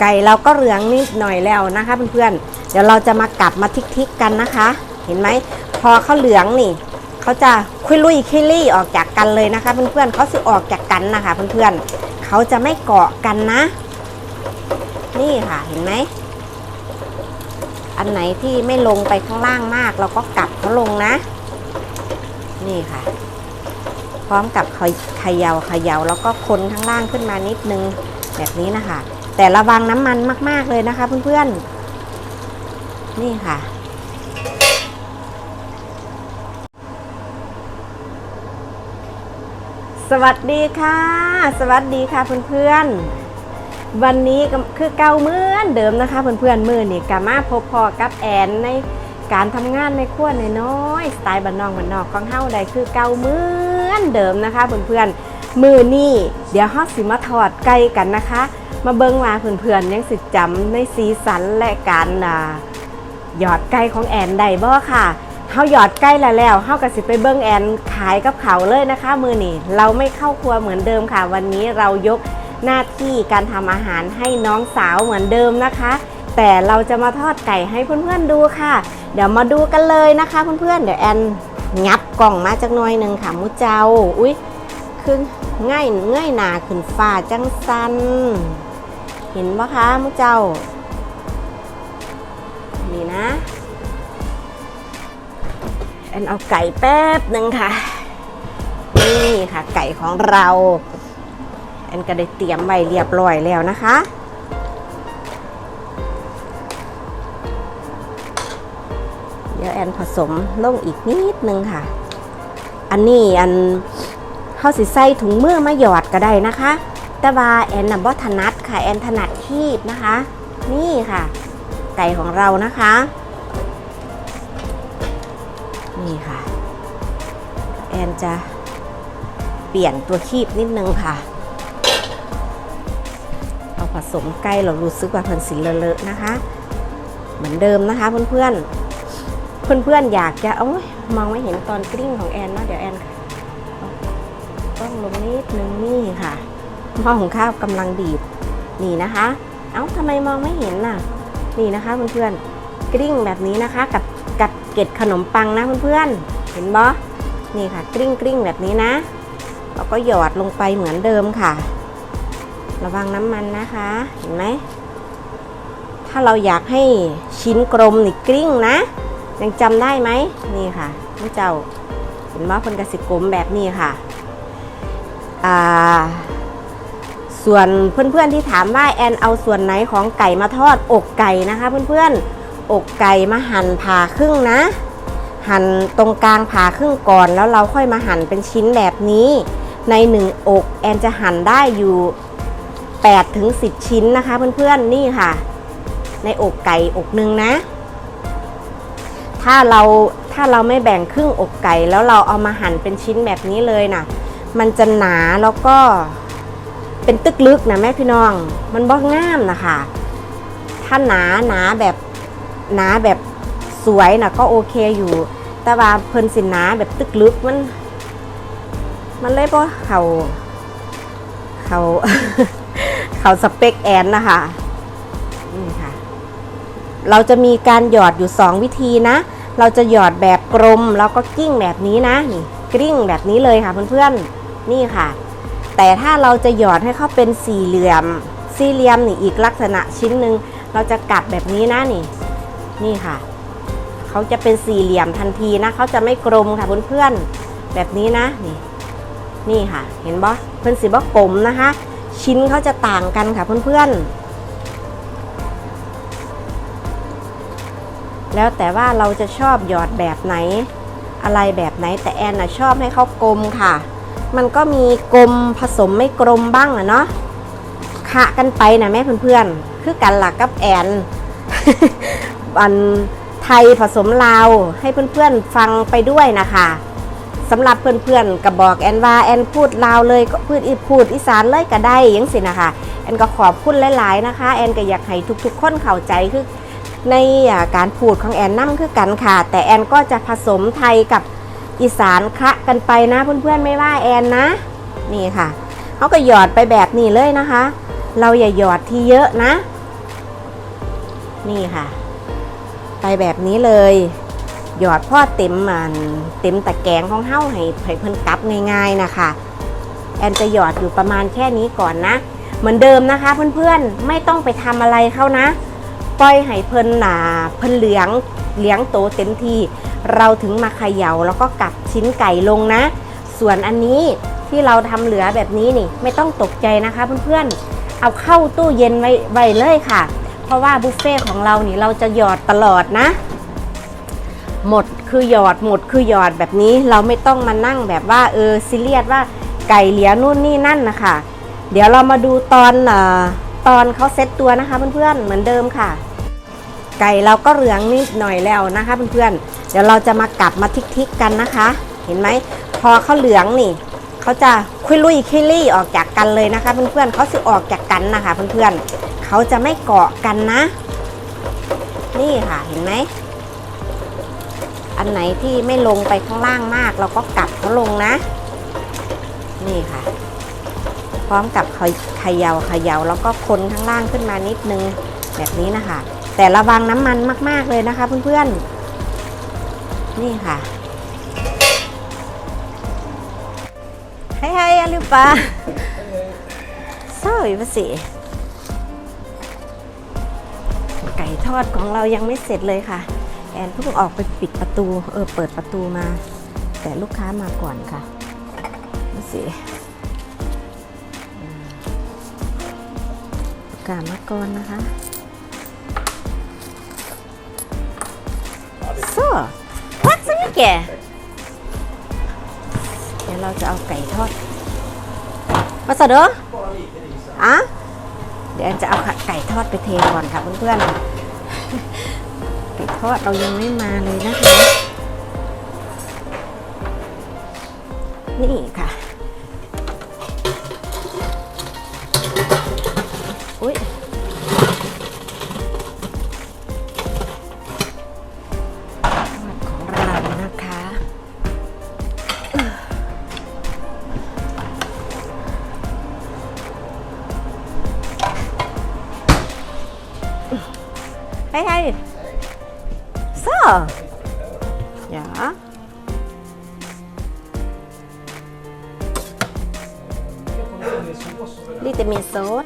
ไก่เราก็เหลืองนิดหน่อยแล้วนะคะเพื่อนๆ เดี๋ยวเราจะมากลับมาทิกๆกันนะคะ เห็นไหมพอเขาเหลืองนี่เขาจะคุยลุยคลี่ออกจากกันเลยนะคะเพื่อนๆเขาสิออกจากกันนะคะเพื่อนๆเขาจะไม่เกาะกันนะ นี่ค่ะเห็นไหมอันไหนที่ไม่ลงไปข้างล่างมาก เราก็กลับเขาลงนะ นี่ค่ะ พร้อมกับเขยเขยาเขยาแล้วก็คนข้างล่างขึ้นมานิดนึงแบบนี้นะคะ แต่ระวังน้ำมันมาก ๆ เลยนะคะเพื่อนๆ นี่ค่ะ สวัสดีค่ะ สวัสดีค่ะเพื่อนๆ วันนี้คือเก่าเหมือนเดิมนะคะเพื่อนๆมือนี่กามาพบพอกับแอนในการทำงานในครัวน้อยๆสไตล์บ้านนอกบ้านนอกของเฮาใดคือเก่าเหมือนเดิมนะคะเพื่อนๆ มือนี่เดี๋ยวฮอสิมาทอดไก่กันนะคะ มาเบิ้งว่าเพื่อนๆยังสิจำในสีสันและการหยอดไก่ของแอนได้บ่ค่ะเฮาหยอดไก่แล้วแล้วเฮาก็สิไปเบิ้งแอนขายกับเขาเลยนะคะ มือนี่เราไม่เข้าครัวเหมือนเดิมค่ะ วันนี้เรายกหน้าที่การทำอาหารให้น้องสาวเหมือนเดิมนะคะ แต่เราจะมาทอดไก่ให้เพื่อนๆดูค่ะ เดี๋ยวมาดูกันเลยนะคะเพื่อนๆเดี๋ยวแอนงับกล่องมาจากน่อยหนึ่งค่ะมุเจ้า อุ้ย คือง่ายเง่ายหนาขึ้นฟ้าจังสันเห็นปะคะมุเจ้า นี่นะแอนเอาไก่แป๊บหนึ่งค่ะ นี่ค่ะไก่ของเราแอนก็ได้เตรียมไว้เรียบร้อยแล้วนะคะเดี๋ยวแอนผสมลงอีกนิดนึงค่ะ อันนี้อัน เข้าสิใส่ถุงมือมาหยอดก็ได้นะคะ แต่ว่าแอนน่ะบ่ถนัดค่ะแอนถนัดคีบนะคะ นี่ค่ะ ไก่ของเรานะคะ นี่ค่ะ แอนจะเปลี่ยนตัวคีบนิดนึงค่ะ เอาผสมใกล้เรารู้สึกว่าเพิ่นสีเลอะๆนะคะ เหมือนเดิมนะคะเพื่อนๆเพื่อนๆอยากจะโอ้ยมองไม่เห็นตอนกลิ้งของแอนเนาะเดี๋ยวแอนเอาต้อง ลงนิดนึงนี่ค่ะหม้อของข้าวกำลังดีดนี่นะคะ เอ้าทำไมมองไม่เห็นน่ะ นี่นะคะเพื่อนๆกลิ้งแบบนี้นะคะ กับกับเกล็ดขนมปังนะเพื่อนๆเห็นบ่นี่ค่ะกลิ้งกลิ้งแบบนี้นะแล้วก็หยอดลงไปเหมือนเดิมค่ะ ระวังน้ำมันนะคะ เห็นไหมถ้าเราอยากให้ชิ้นกลมนี่กลิ้งนะ ยังจำได้ไหมนี่ค่ะนี่เจ้าเห็นว่าคนกระสิกลมแบบนี้ค่ะ ส่วนเพื่อนๆที่ถามว่าแอนเอาส่วนไหนของไก่มาทอดอกไก่นะคะเพื่อนๆอกไก่มาหั่นผ่าครึ่งนะ หั่นตรงกลางผ่าครึ่งก่อนแล้วเราค่อยมาหั่นเป็นชิ้นแบบนี้ ในหนึ่งอกแอนจะหั่นได้อยู่8ถึง10 ชิ้นนะคะเพื่อนๆนี่ค่ะ ในอกไก่อกหนึ่งนะ ถ้าเราถ้าเราไม่แบ่งครึ่งอกไก่แล้วเราเอามาหั่นเป็นชิ้นแบบนี้เลยน่ะ มันจะหนาแล้วก็เป็นตึกลึกนะแม่พี่น้อง มันบ่งามนะคะถ้าหนาหนาแบบหนาแบบสวยนะก็โอเคอยู่ แต่ว่าเพิ่นสินหนาแบบตึกลึกมัน มันเลยบ่เขาเขาเขาสเปคแอนนะคะนี่ค่ะ เราจะมีการหยอดอยู่ 2 วิธีนะ เราจะหยอดแบบกลมแล้วก็กิ้งแบบนี้นะนี่กลิ้งแบบนี้เลยค่ะเพื่อนๆ นี่ค่ะ แต่ถ้าเราจะหยอดให้เขาเป็นสี่เหลี่ยม สี่เหลี่ยมนี่อีกลักษณะชิ้นหนึ่งเราจะกัดแบบนี้นะนี่ นี่ค่ะ เขาจะเป็นสี่เหลี่ยมทันทีนะเขาจะไม่กลมค่ะเพื่อนๆแบบนี้นะนี่ นี่ค่ะ เห็นบ่เพื่อนสีบ่กลมนะคะ ชิ้นเขาจะต่างกันค่ะเพื่อนๆแล้วแต่ว่าเราจะชอบหยอดแบบไหน อะไรแบบไหนแต่แอนน่ะชอบให้เขากลมค่ะ มันก็มีกลมผสมไม่กลมบ้างอะเนาะขะกันไปนะแม่เพื่อนๆ คือกันหลักกับแอนอันไทยผสมลาวให้เพื่อนๆฟังไปด้วยนะคะสำหรับเพื่อนๆกับบอกแอนว่าแอนพูดลาวเลยก็พูดอีพูดอีสานเลยก็ได้ยังสินะคะแอนก็ขอบคุณหลายๆนะคะ แอนก็อยากให้ทุกๆคนเข้าใจคือในการพูดของแอนนั่คือกันค่ะ แต่แอนก็จะผสมไทยกับ อีสานคะกันไปนะเพื่อนๆไม่ว่าแอนนะ นี่ค่ะเขาก็หยอดไปแบบนี้เลยนะคะ เราอย่าหยอดที่เยอะนะ นี่ค่ะ ไปแบบนี้เลย หยอดพ่อเต็มมันเต็มตะแกรงของเฮ้าให้ให้เพิ่นกลับง่ายๆนะคะ แอนจะหยอดอยู่ประมาณแค่นี้ก่อนนะ เหมือนเดิมนะคะเพื่อนๆไม่ต้องไปทำอะไรเขานะ ปล่อยให้เพิ่นหนาเพิ่นเหลืองเหลียงโตเต็มที เราถึงมาเขย่าแล้วก็กลับชิ้นไก่ลงนะ ส่วนอันนี้ที่เราทำเหลือแบบนี้นี่ ไม่ต้องตกใจนะคะเพื่อนๆ เอาเข้าตู้เย็นไว้ไว้เลยค่ะ เพราะว่าบุฟเฟ่ของเรานี่เราจะหยอดตลอดนะ หมดคือหยอดหมดคือหยอดแบบนี้เราไม่ต้องมานั่งแบบว่าเออซีเรียสว่าไก่เหลียนู่นนี่นั่นนะคะ เดี๋ยวเรามาดูตอนออตอนเขาเซตตัวนะคะเพื่อนๆเหมือนเดิมค่ะ ไก่เราก็เหลืองนิดหน่อยแล้วนะคะเพื่อนๆ เดี๋ยวเราจะมากลับมาทิกๆกันนะคะ เห็นไหมพอเขาเหลืองนี่เขาจะคุยลุยคิลี่ออกจากกันเลยนะคะเพื่อนๆเขาสิออกจากกันนะคะเพื่อนๆเขาจะไม่เกาะกันนะ นี่ค่ะเห็นไหมอันไหนที่ไม่ลงไปข้างล่างมาก เราก็กลับเขาลงนะ นี่ค่ะ พร้อมกับเขยเขยาเขยาแล้วก็คนข้างล่างขึ้นมานิดนึงแบบนี้นะคะ แต่ระวังน้ำมันมาก ๆ เลยนะคะเพื่อนๆ นี่ค่ะเฮ้ยเฮ้ยอาลิปาสวยปะสิไก่ทอดของเรายังไม่เสร็จเลยค่ะ แอนเพิ่งออกไปปิดประตู เออ เปิดประตูมา แต่ลูกค้ามาก่อนค่ะดูสิกามาก่อนนะคะ Så, tack så mycket. เดี๋ยวเราจะเอาไก่ทอด มาสะเด้ออะเดี๋ยวจะเอาไก่ทอดไปเทก่อนค่ะเพื่อนๆ ไก่ทอดเรายังไม่มาเลยนะคะ นี่ค่ะ Lite mer sås.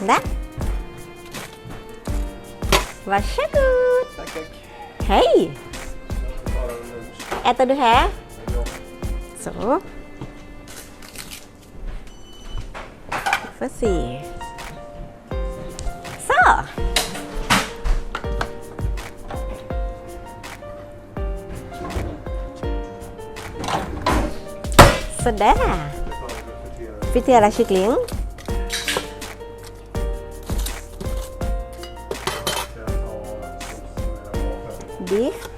Där. Varsågod! Tack, tack. Hej! Äter du här? Så. Vi får. Såsen med vapen? Biff.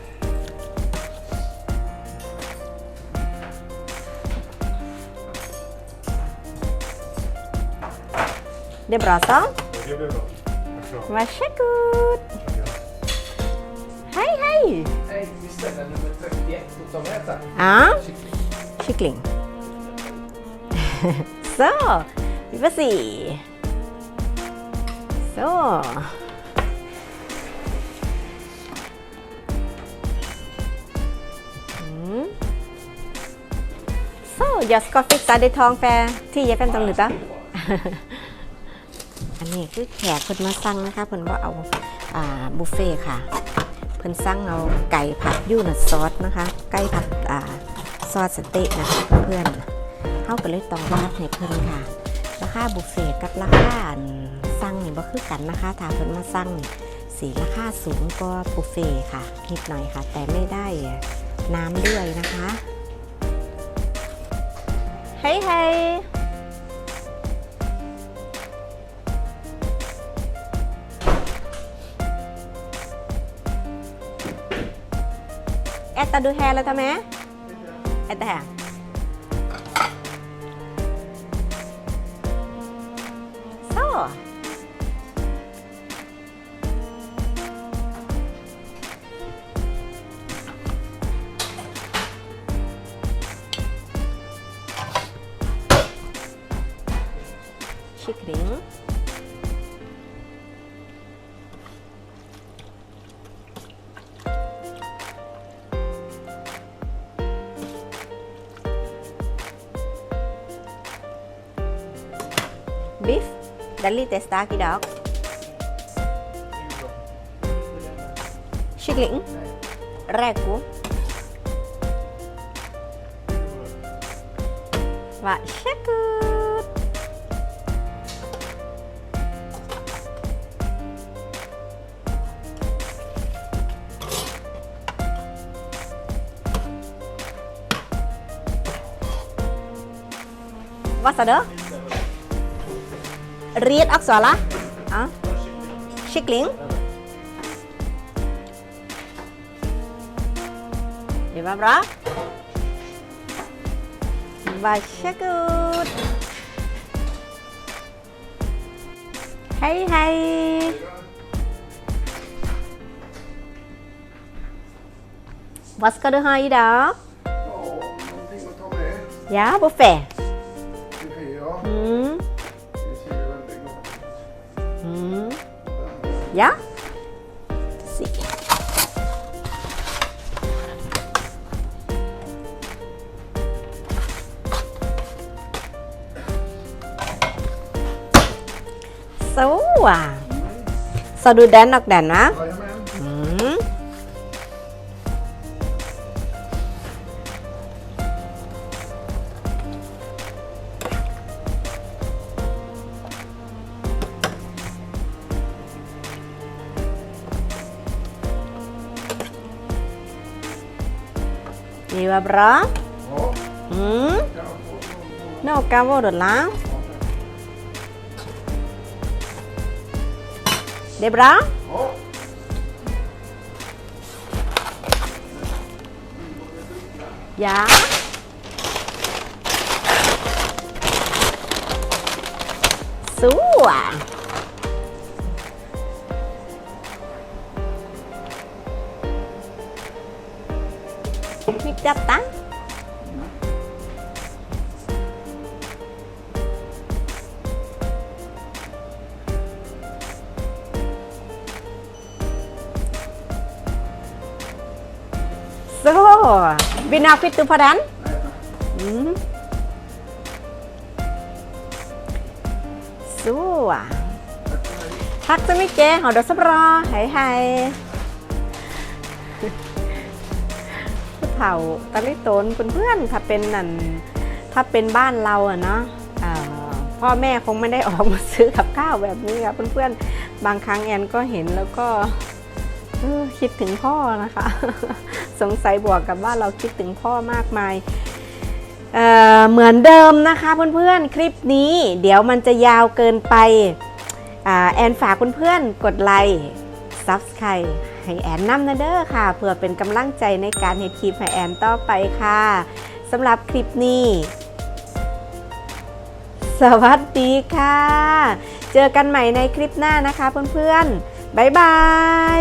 Det är bra så. Det blir bra. Tack så mycket. Varsågod. Hej, hej! Nej, vi ställer nummer 31 och ta med tack. Ja, kyckling. Så, vi får se. Så. Mm. Så, jag ska fixa det tång för 10 15 minuter. อันนี้คือแขกเพิ่นมาสั่งนะคะเพิ่นว่าเอาอ่าบุฟเฟ่ค่ะ เพิ่นสั่งเอาไก่ผัดยูนัทซอสนะคะ ไก่ผัดอ่าซอสสเต๊ะนะคะเพื่อนๆ เฮาก็เลยต้องราดให้เพิ่นค่ะ ราคาบุฟเฟ่ต์กับราคาสั่งนี่บ่คือกันนะคะถ้าเพิ่นมาสั่งนี่สีราคาสูงกว่าบุฟเฟ่ต์ค่ะนิดหน่อยค่ะ แต่ไม่ได้น้ำด้วยนะคะเฮ้ยเฮ้ย Äta du hela ta med? Äta här. Så. beef gánh testa, dog chicken ragu và shakut. What's that? เรียดอักษรละอ่ะชิกลิงเดี๋ยวมาบรอบาชกูดไฮไฮ What ska du ha idag? Ja, buffé. Ya. Ja? Sí. So. So du dennoch denna? Bra. Ja, Mm. kan jag få någon- Några vårdarna. Det är bra. Ja. Ja. Så. Mitt detta. Så. Vill ni ha kvitto på den? Mm. Så. Tack så mycket. Ha det så bra. Hej hej. ผู้เฒ่าตะลิโตนเพื่อนๆถ้าเป็นนั่นถ้าเป็นบ้านเราอะเนาะพ่อแม่คงไม่ได้ออกมาซื้อกับข้าวแบบนี้ครับเพื่อนๆบางครั้งแอนก็เห็นแล้วก็คิดถึงพ่อนะคะ สงสัยบวกกับว่าเราคิดถึงพ่อมากมายเเหมือนเดิมนะคะเพื่อนๆคลิปนี้ เดี๋ยวมันจะยาวเกินไปอแอนฝากเพื่อนๆกดไลค์ Subscribe ให้แอนนำนะเด้อค่ะ เพื่อเป็นกำลังใจในการเฮ็ดคลิปให้แอนต่อไปค่ะสำหรับคลิปนี้ สวัสดีค่ะ เจอกันใหม่ในคลิปหน้านะคะเพื่อนๆบ๊ายบาย